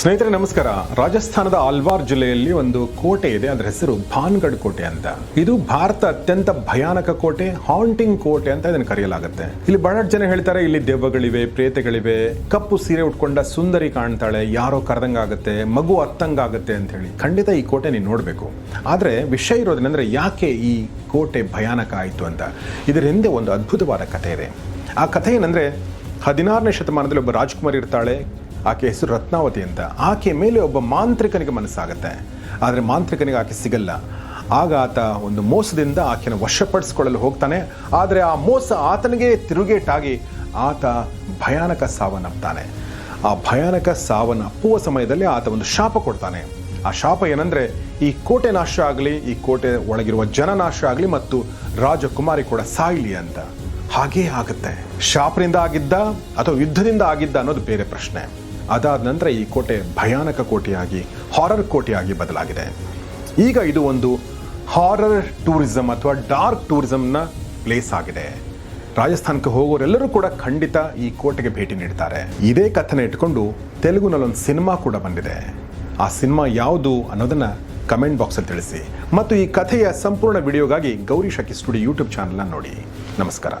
ಸ್ನೇಹಿತರೆ, ನಮಸ್ಕಾರ. ರಾಜಸ್ಥಾನದ ಆಲ್ವಾರ್ ಜಿಲ್ಲೆಯಲ್ಲಿ ಒಂದು ಕೋಟೆ ಇದೆ. ಅದರ ಹೆಸರು ಭಾನ್ಗಢ್ ಕೋಟೆ ಅಂತ. ಇದು ಭಾರತ ಅತ್ಯಂತ ಭಯಾನಕ ಕೋಟೆ ಹಾಂಟಿಂಗ್ ಕೋಟೆ ಅಂತ ಇದನ್ನು ಕರೆಯಲಾಗುತ್ತೆ. ಇಲ್ಲಿ ಬಹಳಷ್ಟು ಜನ ಹೇಳ್ತಾರೆ, ಇಲ್ಲಿ ದೆವ್ವಗಳಿವೆ, ಪ್ರೇತೆಗಳಿವೆ, ಕಪ್ಪು ಸೀರೆ ಉಟ್ಕೊಂಡ ಸುಂದರಿ ಕಾಣ್ತಾಳೆ, ಯಾರೋ ಕರೆದಂಗಾಗುತ್ತೆ, ಮಗು ಅತ್ತಂಗಾಗುತ್ತೆ ಅಂತ ಹೇಳಿ. ಖಂಡಿತ ಈ ಕೋಟೆ ನೀನು ನೋಡಬೇಕು. ಆದರೆ ವಿಷಯ ಇರೋದೇನೆಂದರೆ ಯಾಕೆ ಈ ಕೋಟೆ ಭಯಾನಕ ಆಯಿತು ಅಂತ. ಇದರ ಹಿಂದೆ ಒಂದು ಅದ್ಭುತವಾದ ಕಥೆ ಇದೆ. ಆ ಕಥೆ ಏನಂದ್ರೆ ಹದಿನಾರನೇ ಶತಮಾನದಲ್ಲಿ ಒಬ್ಬ ರಾಜ್ಕುಮಾರ್ ಇರ್ತಾಳೆ ಆಕೆ ಹೆಸರು ರತ್ನಾವತಿ ಅಂತ. ಆಕೆ ಮೇಲೆ ಒಬ್ಬ ಮಾಂತ್ರಿಕನಿಗೆ ಮನಸ್ಸಾಗುತ್ತೆ. ಆದರೆ ಮಾಂತ್ರಿಕನಿಗೆ ಆಕೆ ಸಿಗಲ್ಲ. ಆಗ ಆತ ಒಂದು ಮೋಸದಿಂದ ಆಕೆಯನ್ನು ವಶಪಡಿಸ್ಕೊಳ್ಳಲು ಹೋಗ್ತಾನೆ. ಆದರೆ ಆ ಮೋಸ ಆತನಿಗೆ ತಿರುಗೇಟಾಗಿ ಆತ ಭಯಾನಕ ಸಾವನ್ನಪ್ತಾನೆ ಆ ಭಯಾನಕ ಸಾವನ್ನಪ್ಪುವ ಸಮಯದಲ್ಲಿ ಆತ ಒಂದು ಶಾಪ ಕೊಡ್ತಾನೆ. ಆ ಶಾಪ ಏನಂದ್ರೆ ಈ ಕೋಟೆ ನಾಶ ಆಗಲಿ, ಈ ಕೋಟೆ ಒಳಗಿರುವ ಜನ ನಾಶ ಆಗಲಿ ಮತ್ತು ರಾಜಕುಮಾರಿ ಕೂಡ ಸಾಯಲಿ ಅಂತ. ಹಾಗೇ ಆಗುತ್ತೆ. ಶಾಪದಿಂದ ಆಗಿದ್ದ ಅಥವಾ ಯುದ್ಧದಿಂದ ಆಗಿದ್ದ ಅನ್ನೋದು ಬೇರೆ ಪ್ರಶ್ನೆ. ಅದಾದ ನಂತರ ಈ ಕೋಟೆ ಭಯಾನಕ ಕೋಟೆಯಾಗಿ ಹಾರರ್ ಕೋಟೆಯಾಗಿ ಬದಲಾಗಿದೆ. ಈಗ ಇದು ಒಂದು ಹಾರರ್ ಟೂರಿಸಂ ಅಥವಾ ಡಾರ್ಕ್ ಟೂರಿಸಂನ ಪ್ಲೇಸ್ ಆಗಿದೆ. ರಾಜಸ್ಥಾನಕ್ಕೆ ಹೋಗೋರೆಲ್ಲರೂ ಕೂಡ ಖಂಡಿತ ಈ ಕೋಟೆಗೆ ಭೇಟಿ ನೀಡ್ತಾರೆ. ಇದೇ ಕಥನ ಇಟ್ಕೊಂಡು ತೆಲುಗುನಲ್ಲೊಂದು ಸಿನಿಮಾ ಕೂಡ ಬಂದಿದೆ. ಆ ಸಿನಿಮಾ ಯಾವುದು ಅನ್ನೋದನ್ನು ಕಮೆಂಟ್ ಬಾಕ್ಸಲ್ಲಿ ತಿಳಿಸಿ. ಮತ್ತು ಈ ಕಥೆಯ ಸಂಪೂರ್ಣ ವಿಡಿಯೋಗಾಗಿ ಗೌರಿ ಶಕಿ ಸ್ಟುಡಿಯೋ ಯೂಟ್ಯೂಬ್ ಚಾನಲ್ನ ನೋಡಿ. ನಮಸ್ಕಾರ.